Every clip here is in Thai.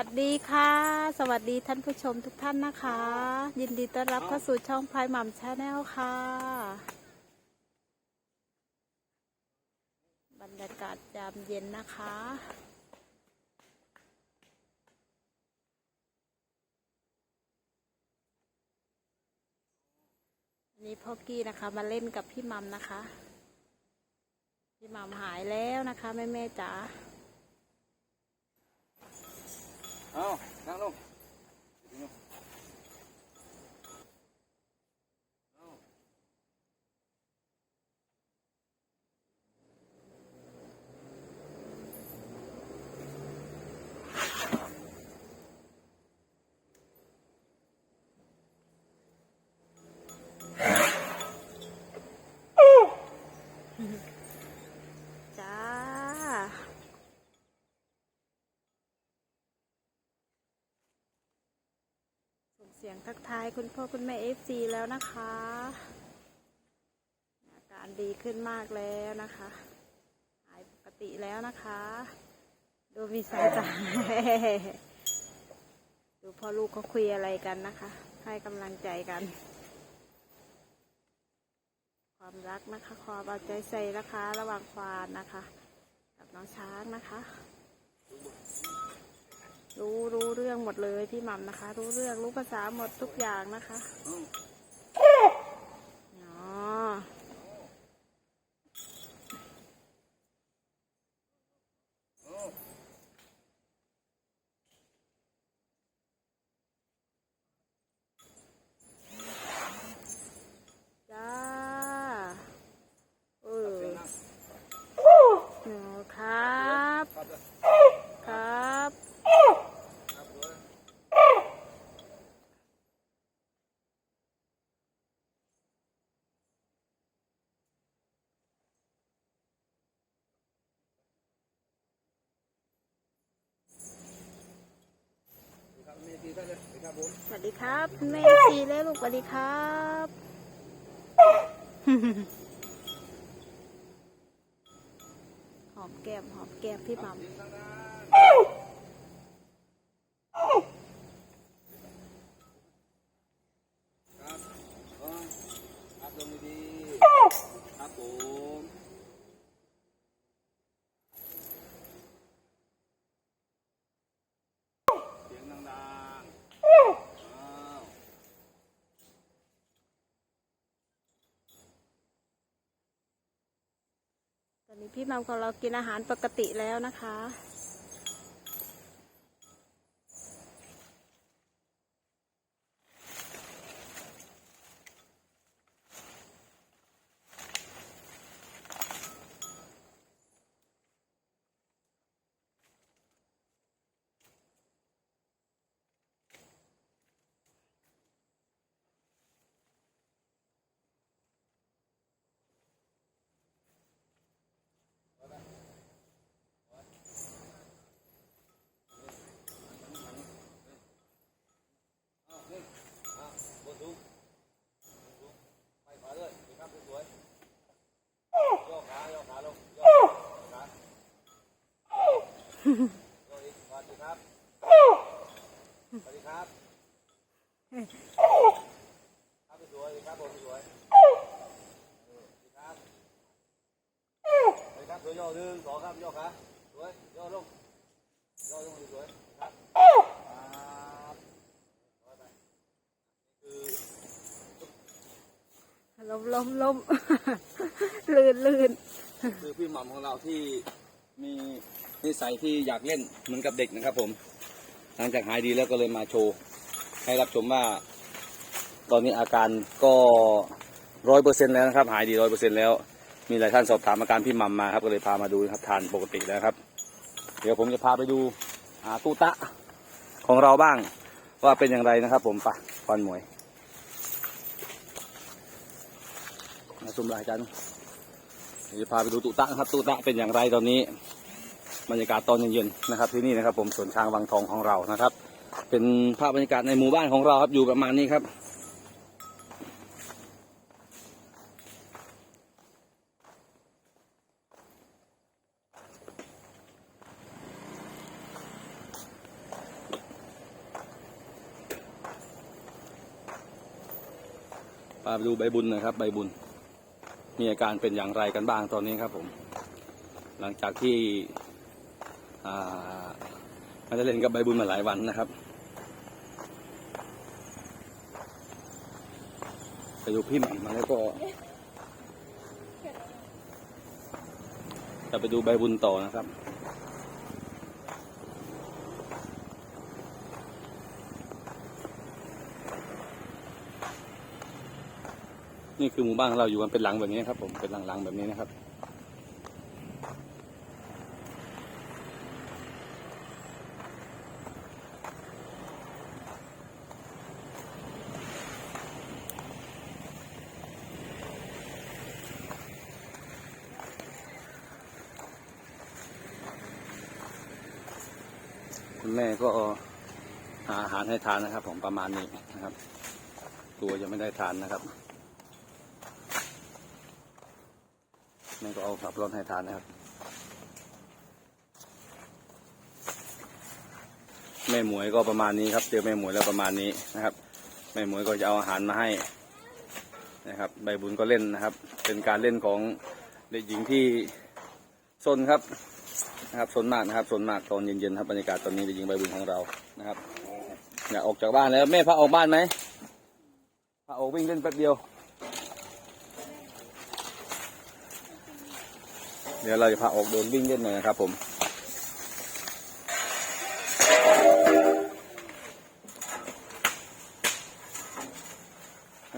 วัสดีค่ะ สวัสดีท่านผู้ชมทุกท่านนะคะ ยินดีต้อนรับเข้าสู่ช่องพายหม่ำชาแนลค่ะ บรรยากาศยามเย็นนะคะ นี่พ่อกี้นะคะมาเล่นกับพี่มัมนะคะ พี่มัมหายแล้วนะคะ แม่แม่จ๋า เอานั่งลงเอา จ้า ส่ง เสียงทักทายคุณพ่อคุณแม่เอฟซีแล้วนะคะ อาการดีขึ้นมากแล้วนะคะ หายปกติแล้วนะคะ ดูมีสายตาดูพ่อลูกเขาคุยอะไรกันนะคะ ให้กำลังใจกัน ความรักนะคะ ความเอาใจใส่นะคะ ระหว่างควานนะคะ กับน้องช้างนะคะ รู้รู้ เรื่องหมดเลยพี่หม่ำนะคะ รู้เรื่องรู้ภาษาหมดทุกอย่างนะคะอ๋อจ้าเออหนูครับ ครับ ครับมีทีท่านเลยครับผม สวัสดี ครับคุณแม่ซีและลูกสวัสดีครับหอมแก้มหอมแก้มพี่หมัม ยิงทางด้านครับเอาครับลงดีๆครับผมเสียงดังๆอ้าว ตอนนี้พี่มัมของเรากินอาหารปกติแล้วนะคะ อ้าวนี่อ้าวบนสูงบนสูงไปขวาเลยดีครับสวยๆย่อขาย่อขาลงย่อขาย่ออีก สวัสดีครับสวัสดีครับสวัสวยๆเออดีครับสวัสดีครับสวยย่อหนึ่งสองครับย่อขาสวยย่อลงย่อลงสวยครับล้มล้มล้มลื่นลื่นคือพี่หม่ำของเราที่มี นิสัยที่อยากเล่นเหมือนกับเด็กนะครับ ผม หลังจากหายดีแล้วก็เลยมาโชว์ ให้รับชมว่า ตอนนี้อาการก็ร้อยเปอร์เซ็นแล้วนะครับ หายดีร้อยเปอร์เซ็นแล้ว มีหลายท่านสอบถามอาการพี่ม่ำมาครับก็เลยพามาดูครับทานปกติแล้วครับ เดี๋ยวผมจะพาไปดูอาตุตะของเราบ้าง ว่าเป็นอย่างไรนะครับ ผมปะควันหมวยมาชมรายการเดี๋ยวพาไปดูตุตะนะครับตุตะเป็นอย่างไรตอนนี้ บรรยากาศตอนเย็นๆนะครับที่นี่นะครับ ผมสวนช้างวังทองของเรานะครับ เป็นภาพบรรยากาศในหมู่บ้านของเราครับอยู่ประมาณนี้ครับมาดูใบบุญนะครับ ใบบุญ มีอาการเป็นอย่างไรกันบ้างตอนนี้ครับผม หลังจากที่ ไมันได้เล่นกับใบบุญมาหลายวันนะครับ ไปดูพี่หม่ำมาแล้วก็จะไปดูใบบุญต่อนะครับนี่คือหมู่บ้านของเราอยู่กันเป็นหลังแบบนี้ครับผมเป็นหลังๆแบบนี้นะครับ คุณแม่ก็หาอาหารให้ทานนะครับ ผมประมาณนี้นะครับ ตัวยังไม่ได้ทานนะครับแม่ก็เอาผักร้อนให้ทานนะครับ แม่หมวยก็ประมาณนี้ครับ เจอแม่หมวยแล้วประมาณนี้นะครับ แม่หมวยก็จะเอาอาหารมาให้นะครับ ใบบุญก็เล่นนะครับ เป็นการเล่นของเด็กหญิงที่ซนครับ นะครับซนมากนะครับซนมากตอนเย็นๆครับบรรยากาศตอนนี้เด็กหญิงใบบุญของเรานะครับอยากออกจากบ้านแล้วแม่พาออกบ้านไหมพาออกวิ่งเล่นแป๊บเดียว เดี๋ยวเราจะพาออกเดินวิ่งเล่นหน่อยนะครับ ผม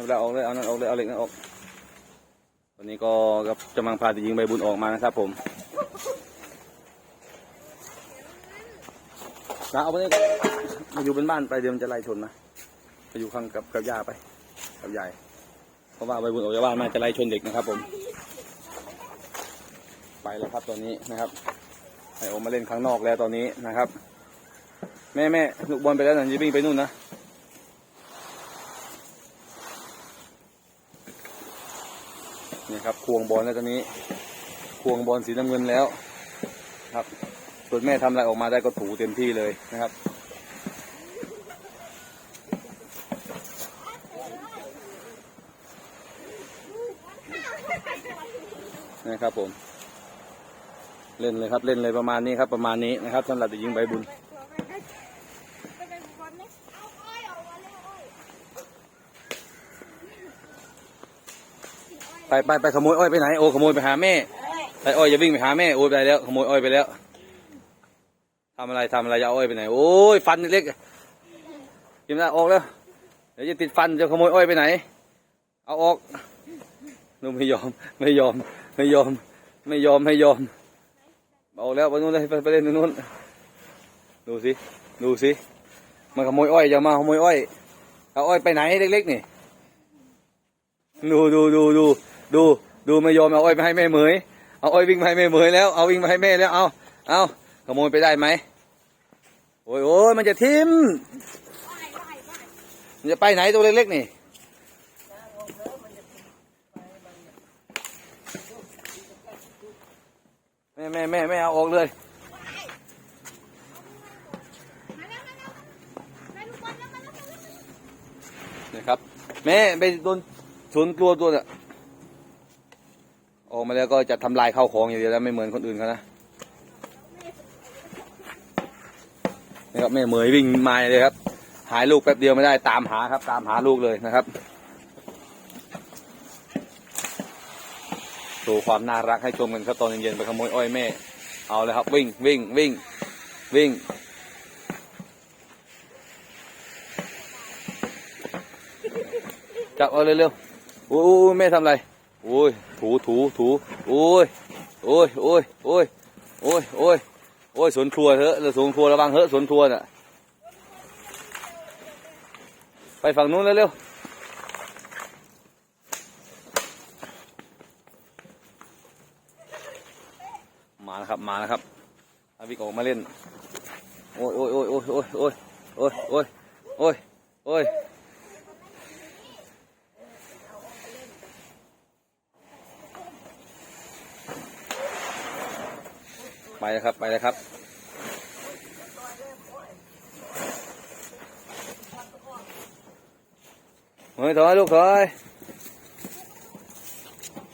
เวลาออกเลยเอานั่นออกเลยเอาเหล็กนั่นออกวันนี้ก็กำลังพาเด็กหญิงใบบุญออกมานะครับ ผม นะเอาไปนี่มาอยู่เป็นบ้านไปเดี๋ยวมันจะไล่ชนนะไปอยู่ข้างกับกับย่าไปกับยายเพราะว่าใบบุญออกจากบ้านมาจะไล่ชนเด็กนะครับ ผม ไปแล้วครับตอนนี้นะครับไอโอมาเล่นข้างนอกแล้วตอนนี้นะครับ แม่แม่ลูกบอลไปแล้วนะจะวิ่งไปนู่นนะนี่ครับควงบอลแล้วตอนนี้ ควงบอลสีน้ำเงินแล้วครับ ส่วนแม่ทำอะไรออกมาได้ก็ถูเต็มที่เลยนะครับ นะครับผม เล่นเลยครับเล่นเลยประมาณนี้ครับประมาณนี้นะครับสำหรับเด็กหญิงใบบุญไปไปไปขโมยอ้อยไปไหนโอ้ขโมยไปหาแม่ไปอ้อ้อยจะวิ่งไปหาแม่โอ้ยไปแล้วขโมยอ้อยไปแล้ว ทำอะไรทำอะไรจะเอาอ้อยไปไหน โอ้ยฟันเล็กกินได้ออกแล้ว เดี๋ยวจะติดฟันจะขโมยอ้อยไปไหน เอาออกหนูไม่ยอม ไม่ยอม ไม่ยอม ไม่ยอม ไม่ยอม เอาแล้วไปนู้นเลยไปเล่นนู้น ดูสิ ดูสิมาขโมยอ้อยอย่ามาขโมยอ้อย เอาอ้อยไปไหนเล็กๆนี่ ดูดูดูดูดูดูไม่ยอมเอาอ้อยไปให้แม่เหมย เอาอ้อยวิ่งไปให้แม่เหมยแล้ว เอาวิ่งไปให้แม่แล้ว เอาเอาขโมยไปได้ไหม โอ้ยโอ้ยมันจะทิ่มมันจะไปไหนตัวเล็กๆนี่แม่แม่แม่แม่เอาออกเลยนะครับ แม่ไปโดนสวนกลัวตัวน่ะออกมาแล้วก็จะทำลายข้าวของอย่างเดียวแล้วไม่เหมือนคนอื่นเขานะ นะครับแม่เหมยวิ่งมาเลยครับ หายลูกแป๊บเดียวไม่ได้ตามหาครับ ตามหาลูกเลยนะครับโชว์ความน่ารักให้ชมกันครับตอนเย็นๆไปขโมยอ้อยแม่ เอาเลยครับ วิ่งวิ่งวิ่งวิ่งจับเอาเร็วๆโอ้ยแม่ทำอะไรโอ้ยถูถูถูโอ้ยโอ้ยโอ้ยโอ้ยโอ้ยโอ้ย อ้ยสวนครัวเถอะเราสวนครัวระวังเถอะสวนครัวน่ะ ไปฝั่งนู้นเร็วๆมาแล้วครับมาแล้วครับอาวิกออกมาเล่น โอ้ยโอ้ยโอ้ยโอ้ยโอ้ยโอ้ยโอ้ยโอ้ยโอ้ย แล้วครับ ไปแล้วครับ mới thôi lúc thôi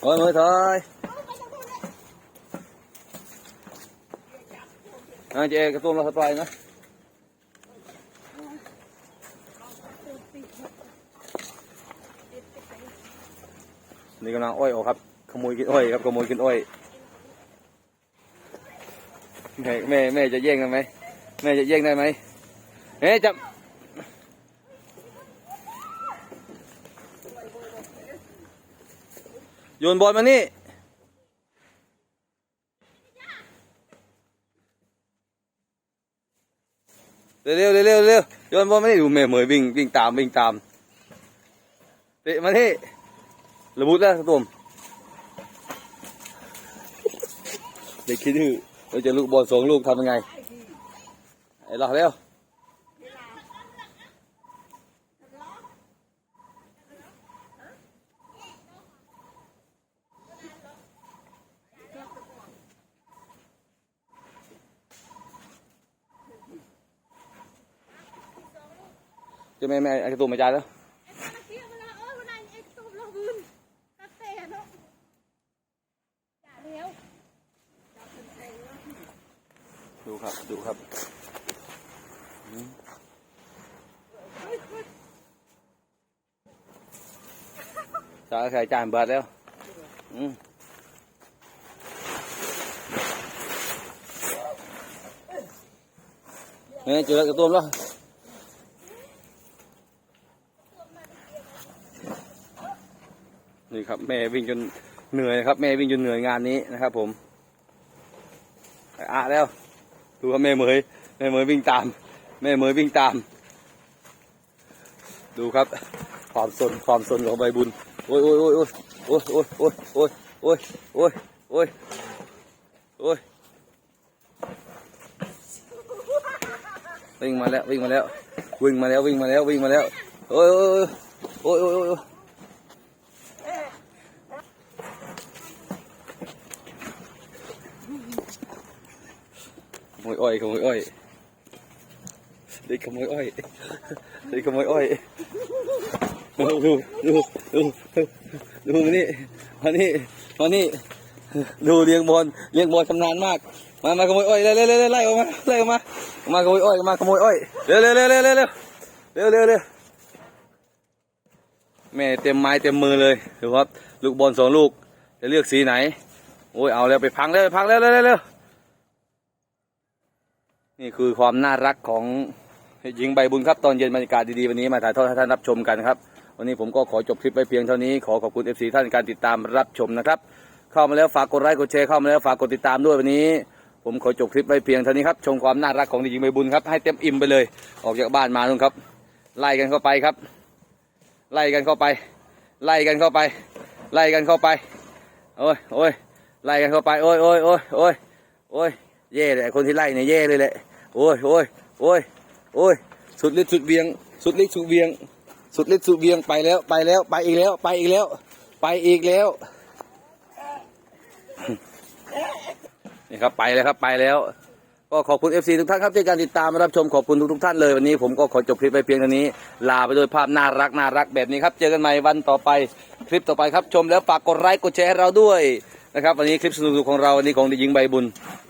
thôi mới thôi anh chị cái tôm là thật tay nữa đi cái nào ôi ổ hấp ขโมยกินอ้อยครับขโมยกินอ้อย แม่แม่แม่จะแย่งกันไหมแม่จะแย่งได้ไหมเฮ้จับโยนบอลมานี่เร็วเร็วเร็วเร็วโยนบอลมานี่ดูแม่เหมยวิ่งวิ่งตามวิ่งตามเตะมาที่ระบุดแล้วตุ่มเด็กคิดดื้อ เราจะลูกบอลสองลูกทำยังไงไอ้หลักเร็วจะแม่แม่ไอ้ตุ่มมาจ่ายแล้ว ดูครับ ดูครับอืมจ่ายใส่จานเบิดแล้ว อืมเนี่ยเจอกระตุ้มแล้วนี่ครับแม่วิ่งจนเหนื่อยครับ แม่วิ่งจนเหนื่อยงานนี้นะครับผมอะแล้ว ดูครับแม่เมยแม่เมยวิ่งตาม แม่เมยวิ่งตาม ดูครับ ความสนความสนของใบบุญโอ้ยโอ้ยโอ้ยโอ้ยโอ้ยโอ้ยโอ้ยโอ้ยโอ้ยโอ้ยโอ้ยโอ้ยวิ่งมาแล้ววิ่งมาแล้ววิ่งมาแล้ววิ่งมาแล้ววิ่งมาแล้วโอ้ยโอ้ยโอ้ยโอ้ย อ้อ้ยขโมยอ้อยขโมยอ้อยเด็กขโมยอ้อยเด็กขโมยอ้อยดูดูดูดูดูมานี่มานี่มานี่ดูเลี้ยงบอลเลี้ยงบอลชำนาญมาก มามาขโมยอ้อยเร็วเร็วเร็วเร็วไล่ออกมาไล่ออกมามาขโมยอ้อยมาขโมยอ้อยเร็วเร็วเร็วเร็วเร็วเร็วเร็วเร็วเร็วแม่เต็มไม้เต็มมือเลยดูครับลูกบอลสองลูกจะเลือกสีไหนโอ้ยเอาแล้วไปพังแล้วไปพังแล้วเร็วเร็วเร็ว นี่คือความน่ารักของหญิงใบบุญครับตอนเย็นบรรยากาศดีๆวันนี้มาถ่ายทอดให้ท่านรับชมกันครับ วันนี้ผมก็ขอจบคลิปไปเพียงเท่านี้ขอขอบคุณ FC ท่านการติดตามรับชมนะครับ เข้ามาแล้วฝากกดไลค์กดแชร์เข้ามาแล้วฝากกดติดตามด้วยวันนี้ ผมขอจบคลิปไปเพียงเท่านี้ครับชมความน่ารักของหญิงใบบุญครับให้เต็มอิ่มไปเลย ออกจากบ้านมานู่นครับ ไล่กันเข้าไปครับ ไล่กันเข้าไป ไล่กันเข้าไป ไล่กันเข้าไปโอ้ยโอ้ยไล่กันเข้าไปโอ้ยโอ้ยโอ้ยโอ้ยโอ้ย เย่เลยคนที่ไล่เนี่ยเย่เลยแหละโอ้ยโอ้ยโอ้ยโอ้ยสุดฤทธิ์สุดเวียง สุดฤทธิ์สุดเวียง สุดฤทธิ์สุดเวียงไปแล้วไปแล้วไปอีกแล้ว ไปอีกแล้ว ไปอีกแล้วนี่ครับไปแล้วครับไปแล้ว ก็ขอบคุณ FC ทุกท่านครับที่การติดตามรับชมขอบคุณทุกๆท่านเลยวันนี้ผมก็ขอจบคลิปไปเพียงเท่านี้ ลาไปด้วยภาพน่ารักน่ารักแบบนี้ครับ เจอกันใหม่วันต่อไปคลิปต่อไปครับชมแล้วฝากกดไลค์กดแชร์ให้เราด้วยนะครับวันนี้คลิปสนุกๆของเราวันนี้ของเด็กยิงใบบุญ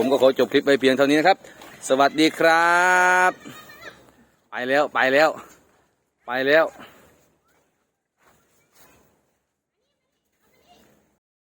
ผมก็ขอจบคลิปไปเพียงเท่านี้นะครับ สวัสดีครับ ไปแล้วไปแล้ว ไปแล้ว